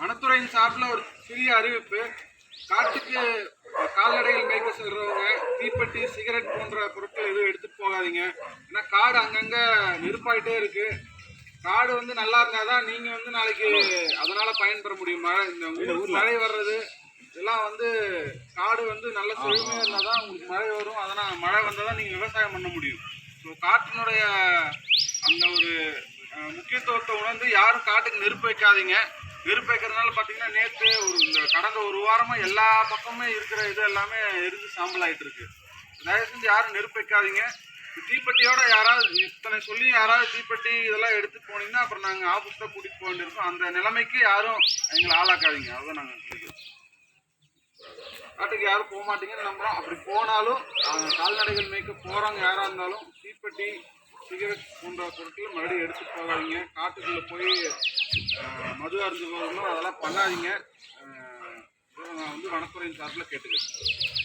வனத்துறையின் சார்பில் ஒரு சிறிய அறிவிப்பு. காட்டுக்கு கால்நடைகள் மேய்க்க செல்றவங்க தீப்பெட்டி சிகரெட் போன்ற பொருட்கள் எதுவும் எடுத்துட்டு போகாதீங்க. ஏன்னா காடு அங்கங்க நெருப்பாயிட்டே இருக்கு. காடு வந்து நல்லா இருந்தாதான் நீங்க வந்து நாளைக்கு அதனால பயன்பெற முடியும்? மழை இந்த உங்களுக்கு மழை வர்றது இதெல்லாம் வந்து காடு வந்து நல்ல செழுமையாக இருந்தால் தான் உங்களுக்கு மழை வரும். அதனால் மழை வந்தால் தான் நீங்கள் விவசாயம் பண்ண முடியும். ஸோ காட்டினுடைய அந்த ஒரு முக்கியத்துவத்தை உணர்ந்து யாரும் காட்டுக்கு நெருப்பு வைக்காதீங்க. நெருப்பு வைக்கிறதுனால பார்த்தீங்கன்னா நேற்று ஒரு இந்த கடந்த ஒரு வாரமாக எல்லா பக்கமுமே இருக்கிற இது எல்லாமே எரிஞ்சு சாம்பல் ஆகிட்டு இருக்கு தயவு செஞ்சு யாரும் நெருப்பு வைக்காதீங்க தீப்பெட்டியோட யாராவது இத்தனை சொல்லி யாராவது தீப்பெட்டி இதெல்லாம் எடுத்து போனீங்கன்னா அப்புறம் நாங்கள் ஆஃபீஸ் தான் கூட்டிகிட்டு போக வேண்டியிருக்கோம். அந்த நிலைமைக்கு யாரும் எங்களை ஆளாக்காதீங்க. அதுதான் நாங்கள் சொல்லிக்கிறோம். காட்டுக்கு யாரும் போக மாட்டீங்கன்னு நம்புறோம். அப்படி போனாலும் கால்நடைகள் மேய்க்க போகிறவங்க யாராக இருந்தாலும் தீப்பெட்டி சிகரெட் போன்ற பொருட்கள் மறுபடியும் எடுத்து போகாதீங்க. காட்டுக்குள்ளே போய் மது அருந்து அருந்துவதும் அதெல்லாம் பண்ணாதீங்க. நான் வந்து வனத்துறையின் சார்பில் கேட்டுக்கிறேன்.